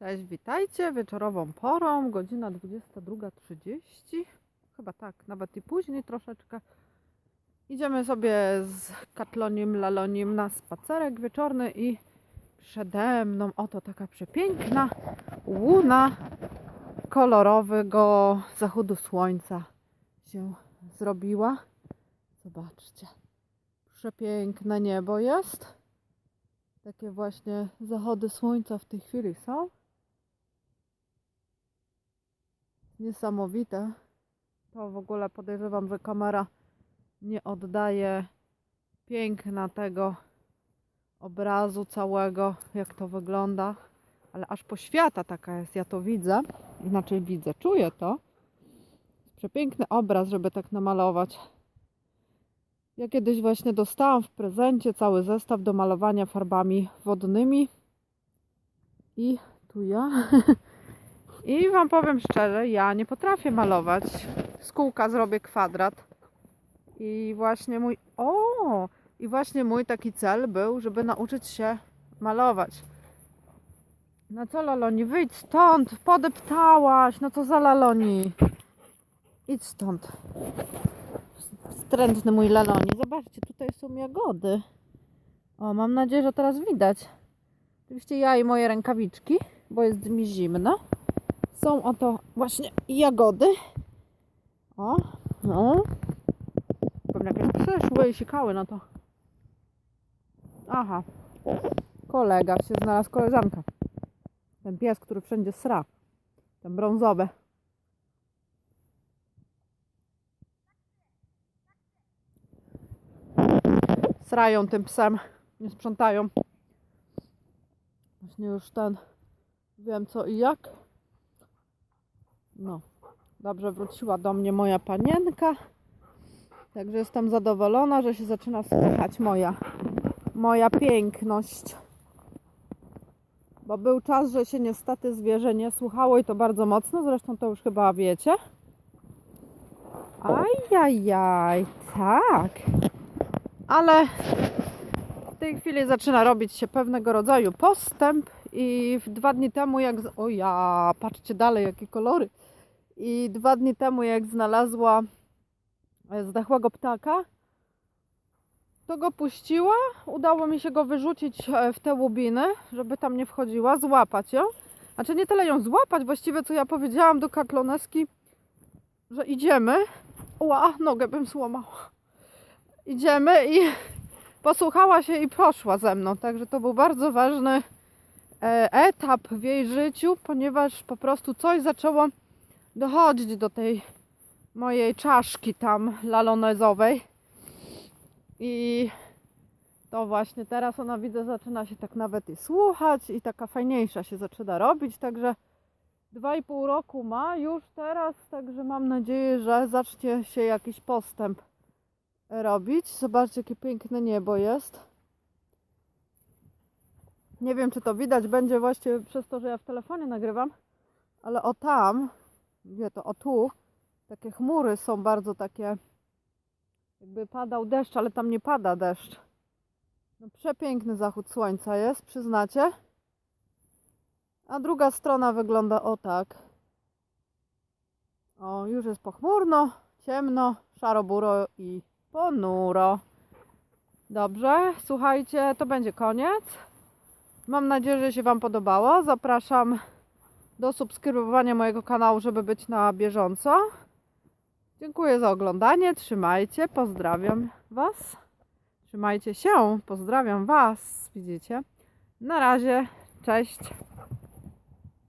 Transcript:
Cześć, witajcie wieczorową porą, godzina 22.30. Chyba tak, nawet i później troszeczkę. Idziemy sobie z Katlonim, Lalonim na spacerek wieczorny i przede mną oto taka przepiękna łuna kolorowego zachodu słońca się zrobiła. Zobaczcie, przepiękne niebo jest. Takie właśnie zachody słońca w tej chwili są. Niesamowite. To w ogóle podejrzewam, że kamera nie oddaje piękna tego obrazu całego, jak to wygląda. Ale aż poświata taka jest, ja to widzę. Inaczej widzę, czuję to. Przepiękny obraz, żeby tak namalować. Ja kiedyś właśnie dostałam w prezencie cały zestaw do malowania farbami wodnymi. I tu ja. I Wam powiem szczerze, ja nie potrafię malować. Z kółka zrobię kwadrat. I właśnie mój. O! I właśnie mój taki cel był, żeby nauczyć się malować. No co Laloni, wyjdź stąd! Podeptałaś! No co za Laloni? Idź stąd. Wstrętny mój Laloni. Zobaczcie, tutaj są jagody. O, mam nadzieję, że teraz widać. Oczywiście ja i moje rękawiczki, bo jest mi zimno. Są oto właśnie jagody. O, no. Pewnie jakieś przyszły i sikały na to. Aha. Kolega się znalazł, koleżanka. Ten pies, który wszędzie sra. Ten brązowy. Srają tym psem. Nie sprzątają. Właśnie już ten. Wiem co i jak. No, dobrze wróciła do mnie moja panienka. Także jestem zadowolona, że się zaczyna słychać moja, moja piękność. Bo był czas, że się niestety zwierzę nie słuchało i to bardzo mocno, zresztą to już chyba wiecie. Ajajaj, tak. Ale w tej chwili zaczyna robić się pewnego rodzaju postęp i dwa dni temu jak... z- O ja, patrzcie dalej jakie kolory. I dwa dni temu jak znalazła e, zdechłego ptaka, to go puściła. Udało mi się go wyrzucić e, w te łubiny, żeby tam nie wchodziła, złapać ją. Znaczy nie tyle ją złapać, właściwie co ja powiedziałam do Katloneski, że idziemy. Ła, nogę bym złamała. Idziemy i posłuchała się i poszła ze mną. Także to był bardzo ważny etap w jej życiu, ponieważ po prostu coś zaczęło dochodzić do tej mojej czaszki tam lalonezowej. I to właśnie teraz ona widzę zaczyna się tak nawet i słuchać i taka fajniejsza się zaczyna robić, także dwa i pół roku ma już teraz, także mam nadzieję, że zacznie się jakiś postęp robić. Zobaczcie, jakie piękne niebo jest. Nie wiem, czy to widać będzie właśnie przez to, że ja w telefonie nagrywam, ale o tam, gdzie to, o tu, takie chmury są bardzo takie, jakby padał deszcz, ale tam nie pada deszcz. No przepiękny zachód słońca jest, przyznacie. A druga strona wygląda o tak. O, już jest pochmurno, ciemno, szaro-buro i ponuro. Dobrze, słuchajcie, to będzie koniec. Mam nadzieję, że się Wam podobało. Zapraszam do subskrybowania mojego kanału, żeby być na bieżąco. Dziękuję za oglądanie. Trzymajcie. Pozdrawiam Was. Trzymajcie się. Pozdrawiam Was. Widzicie? Na razie. Cześć.